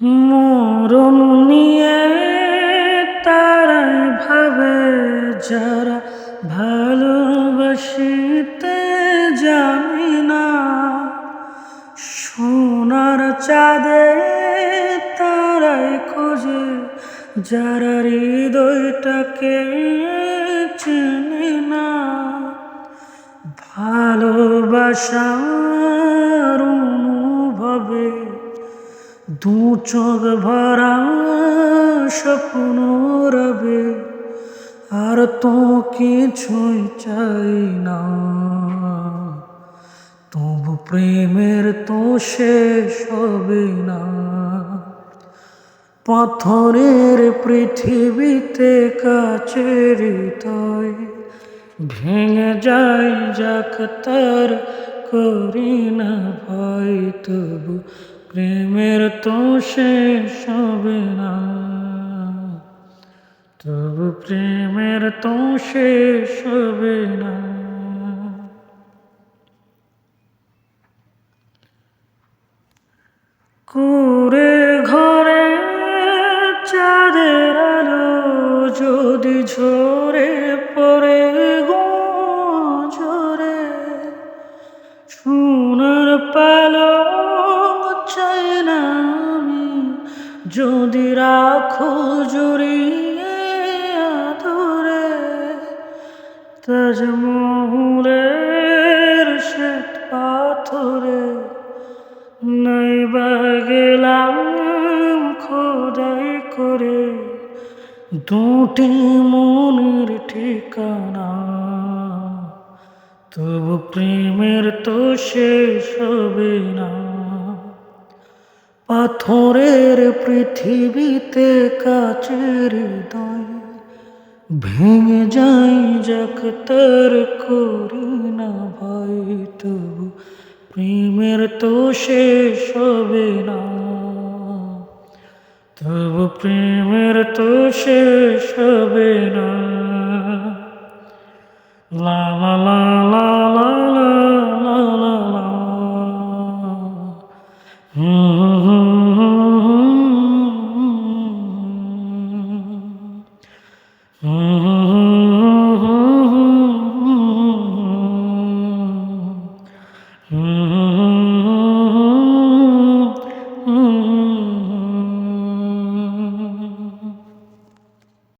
মরণ নিয়ে তারাই ভাবে যারা ভালোবাসিতে জানি না। সোনার চাঁদে তারাই খোঁজে যারা হৃদয়টাকে চেনে না। ভালোবাসার অনুভবে দু চোখ ভরা স্বপ্ন রবে, আর তো কিছুই চাই না। তবু প্রেমের তো শেষ হবে না। পাথরের পৃথিবীতে কাছের হৃদয় ভেঙে যায় যাক তার করি না ভয়। তবু প্রেমের তো শেষ হবে না। তবু প্রেমের তো শেষ হবে না। কুরে ঘরে চাঁদের আলো যদি ঝরে পড়ে গো ঝরে যদি রাখো জড়িয়ে আদরে, তাজমহলের শ্বেত পাথরে নাইবা গেলাম খোদাই করে, দুটি মনের ঠিকানা। তবু প্রেমের তো শেষ হবে না। পাথরের পৃথিবীতে কাচের দয়। ভেঙে যাই যাক তার করি না ভাই তবু প্রেমের তো শেষ হবে না। তবু প্রেমের তো শেষ হবে না। লা লা লা লা লা লা লা লা। হুম। Mm-hmm.